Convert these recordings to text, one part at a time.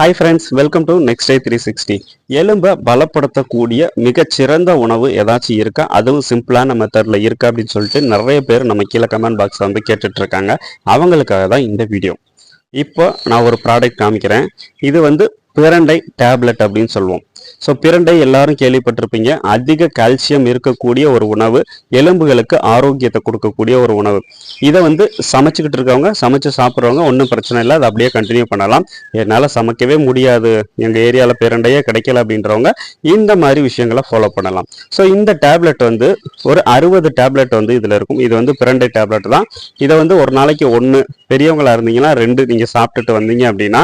Hi friends welcome to next day three sixty எலும்பை பலப்படுத்தக்கூடிய மிகச்சிறந்த உணவு ஏதாச்சும் இருக்கா? அதுவும் சிம்பிளான மெத்தடில் இருக்கா அப்படின்னு சொல்லிட்டு நிறைய பேர் நம்ம கீழே கமெண்ட் பாக்ஸில் வந்து கேட்டுட்ருக்காங்க. அவங்களுக்காக தான் இந்த வீடியோ இப்போ நான் ஒரு ப்ராடக்ட் காமிக்கிறேன். இது வந்து பிரண்டை டேப்லெட் அப்படின்னு சொல்லுவோம். ஸோ பிரண்டை எல்லாரும் கேள்விப்பட்டிருப்பீங்க. அதிக கால்சியம் இருக்கக்கூடிய ஒரு உணவு எலும்புகளுக்கு ஆரோக்கியத்தை கொடுக்கக்கூடிய ஒரு உணவு. இதை வந்து சமைச்சுக்கிட்டு இருக்கவங்க சமைச்சு சாப்பிட்றவங்க ஒன்றும் பிரச்சனை இல்லை. அதை அப்படியே கண்டினியூ பண்ணலாம். என்னால் சமைக்கவே முடியாது. எங்கள் ஏரியாவில் பிரண்டையே கிடைக்கல அப்படின்றவங்க இந்த மாதிரி விஷயங்களை ஃபாலோ பண்ணலாம். ஸோ இந்த டேப்லெட் வந்து ஒரு அறுபது டேப்லெட் வந்து இதில் இருக்கும். இது வந்து பிரண்டை டேப்லெட் தான். இதை வந்து ஒரு நாளைக்கு ஒன்று பெரியவங்களாக இருந்தீங்கன்னா ரெண்டு நீங்கள் சாப்பிட்டுட்டு வந்தீங்க அப்படின்னா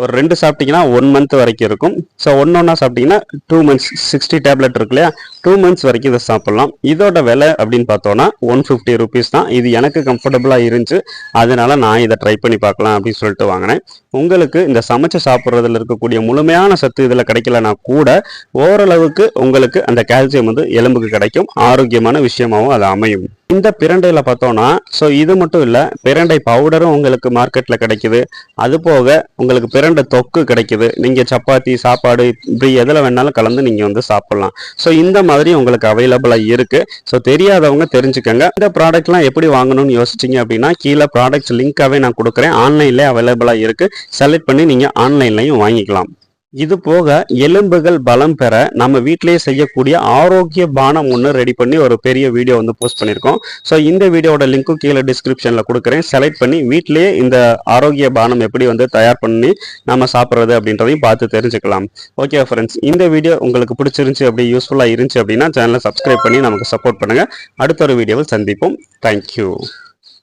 ஒரு ரெண்டு சாப்பிட்டீங்கன்னா ஒன் மந்த் வரைக்கும் இருக்கும். ஸோ ஒன்று ஒன்றா சாப்பிட்டீங்கன்னா டூ மந்த்ஸ் சிக்ஸ்டி டேப்லெட் இருக்கு இல்லையா? டூ மந்த்ஸ் வரைக்கும் இதை சாப்பிட்லாம். இதோட விலை அப்படின்னு பார்த்தோன்னா ஒன் ஃபிஃப்டி ருபீஸ் தான். இது எனக்கு கம்ஃபர்டபுளாக இருந்துச்சு. அதனால நான் இதை ட்ரை பண்ணி பார்க்கலாம் அப்படின்னு சொல்லிட்டு வாங்கினேன். உங்களுக்கு இந்த சமைச்சு சாப்பிட்றதுல இருக்கக்கூடிய முழுமையான சத்து இதில் கிடைக்கலனா கூட ஓரளவுக்கு உங்களுக்கு அந்த கால்சியம் வந்து எலும்புக்கு கிடைக்கும். ஆரோக்கியமான விஷயமாகவும் அது அமையும். இந்த பிரண்டையில் பார்த்தோன்னா ஸோ இது மட்டும் இல்லை பிரண்டை பவுடரும் உங்களுக்கு மார்க்கெட்டில் கிடைக்குது. அது போக உங்களுக்கு பிரண்டை தொக்கு கிடைக்குது. நீங்கள் சப்பாத்தி சாப்பாடு இப்படி எதில் வேணாலும் கலந்து நீங்கள் வந்து சாப்பிட்லாம். ஸோ இந்த மாதிரி உங்களுக்கு அவைலபிளாக இருக்குது ஸோ தெரியாதவங்க தெரிஞ்சுக்கோங்க. இந்த ப்ராடக்ட்லாம் எப்படி வாங்கணும்னு யோசிச்சிங்க அப்படின்னா கீழே ப்ராடக்ட்ஸ் லிங்காகவே நான் கொடுக்குறேன். ஆன்லைன்லேயே அவைலபிளாக இருக்குது செலக்ட் பண்ணி நீங்கள் ஆன்லைன்லையும் வாங்கிக்கலாம். இது போக எலும்புகள் பலம் பெற நம்ம வீட்டிலேயே செய்யக்கூடிய ஆரோக்கிய பானம் ஒன்று ரெடி பண்ணி ஒரு பெரிய வீடியோ வந்து போஸ்ட் பண்ணியிருக்கோம். ஸோ இந்த வீடியோட லிங்க்கும் கீழே டிஸ்கிரிப்ஷனில் கொடுக்குறேன். செலக்ட் பண்ணி வீட்டிலேயே இந்த ஆரோக்கிய பானம் எப்படி வந்து தயார் பண்ணி நம்ம சாப்பிட்றது அப்படின்றதையும் பார்த்து தெரிஞ்சுக்கலாம். ஓகே ஃப்ரெண்ட்ஸ் இந்த வீடியோ உங்களுக்கு பிடிச்சிருந்துச்சி அப்படி யூஸ்ஃபுல்லாக இருந்துச்சு அப்படின்னா சேனலை சப்ஸ்கிரைப் பண்ணி நமக்கு சப்போர்ட் பண்ணுங்கள் அடுத்த ஒரு வீடியோவில் சந்திப்போம். தேங்க்யூ